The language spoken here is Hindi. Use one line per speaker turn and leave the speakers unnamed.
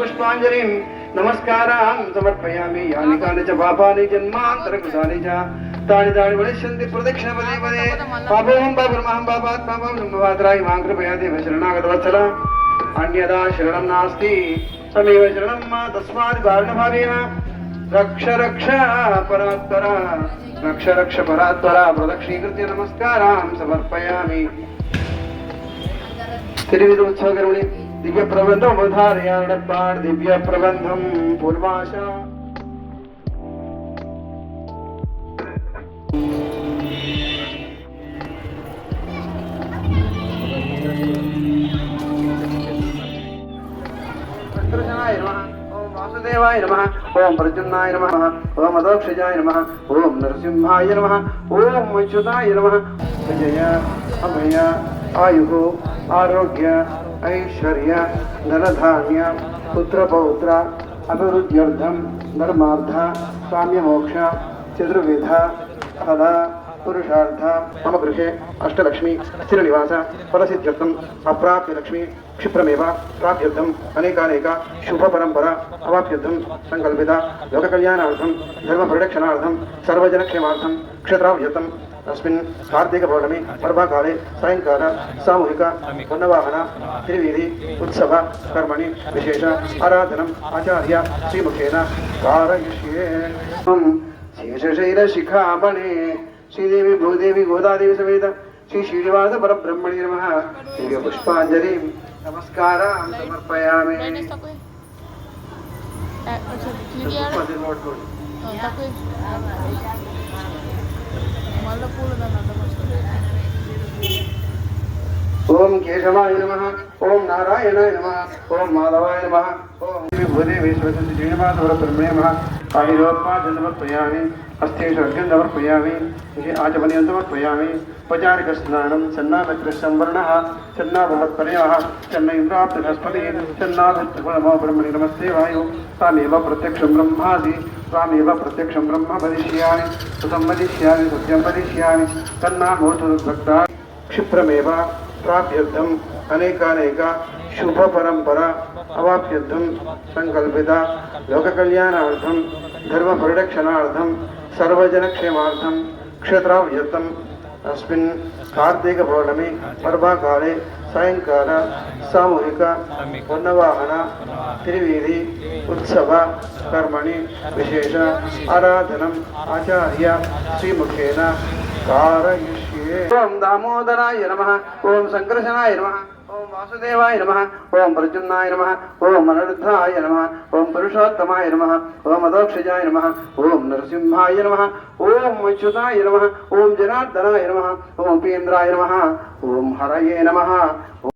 పుష్పాంజలిం నమస్కారాన్ సమర్పయామి. యాని కాని చ పాపాని జన్మాంతరకృతాని చ. తాని తాని వడిష్యంతి ప్రదక్షిణ పదే పదే పాపోహం పాపమహం పాపాత్ పాపం సంభవాత్రాయి మాం కృపయా దేవ శరణాగత వత్సల. అన్యదా శరణం నాస్తి. సమేవ శరణం మా తస్మాత్ కారణభావేన. రక్ష రక్ష పరాత్పర రక్ష రక్ష పరాత్పర ప్రదక్షీకృత్య నమస్కారం సమర్పయామి తిరువిధ ఉత్సవకరుణి దివ్య ప్రబంధం అవధారయాడపాడ్ దివ్య ప్రబంధం పూర్వాశ वसुदेवाय नम। ॐ प्रद्युम्नाय नम। ॐ अदोक्षजाय नम। ॐ नरसिंहाय नम। ॐ मच्युताय नम। विजय अभय, आयु, आरोग्य, ऐश्वर्य, धनधान्य, पुत्रपौत्र अभिवृद्ध्यर्थं धर्मार्थ साम्यमोक्ष चतुर्विध, फल पुरुषार्थ मम गृहे अष्टलक्ष्मी स्थिरनिवास, फलसिद्ध्यर्थम् अप्राप्यलक्ष्मी क्षिप्रमेव प्राप्यर्थम् अनेकानेक शुभपरम्परा अवाप्यर्थं सङ्कल्पिता लोककल्याणार्थं धर्मपरिरक्षणार्थं सर्वजनक्षेमार्थं क्षेत्राभ्यर्थम् अस्मिन् कार्तिकपौर्णमी, पर्वकाले सायङ्काल सामूहिक वर्णवाहन त्रिवीधि उत्सव, कर्मणि, विशेष आराधनम् आचार्य, श्रीमुखेन कारयिष्ये। शेषशैलशिखापणे श्रीदेवी भूदेवी गोदादेवी समेत श्री श्रीनिवास परब्रह्मणे नमः। नम
दिव्य
समर्पयामि। नमस्कार.
Eh, अच्छा,
केशवाय नमः। ओम नारायणाय नमः। ओम माधवाय नमः। ओम भूदे विश्वसि श्रीनिवासवरब्रह्मे नमः। आयुरोपाजन समर्पयामि चन्ना अर्घ्यं समर्पयामि आचमनीयं समर्पयामि औपचारिकस्नानं सन्नामित्रसंवरणः सन्नाभवत्पर्यः ब्रह्मणि नमस्ते वायु तामेव ब्रह्मादि त्वामेव प्रत्यक्ष ब्रह्म वदिष्यामि सुतं वदिष्यामि सत्यं वदिष्यामि तन्नामोतु भक्ता क्षिप्रमेव। प्राप्त्यर्थम अनेकानेक शुभ परंपरा अवाप्यर्थम संकल्पिता। लोक कल्याणार्थम धर्म परिरक्षणार्थम सर्वजन क्षेमार्थम क्षेत्राव्यर्थम अस्मिन् कार्तिक पौर्णमी पर्वाकाले, सायंकाल, सामूहिक वर्णवाहन त्रिवेदि उत्सव, कर्मणि, विशेष, आराधनम, आचार्य, श्रीमुखेन ఓం దామోదరాయ నమ ఓం సంకర్షణాయ నమ ఓం వాసుదేవాయ నమ ఓం ప్రజున్నాయ నమ ఓం అనిరుద్ధాయ నమ ఓం పురుషోత్తమాయ నమ ఓం అదోక్షజాయ నమ ఓం నరసింహాయ నమ ఓం అచ్యుతాయ నమ ఓం జనార్దనాయ నమ ఓం ఉపేంద్రాయ నమ ఓం హరయే నమ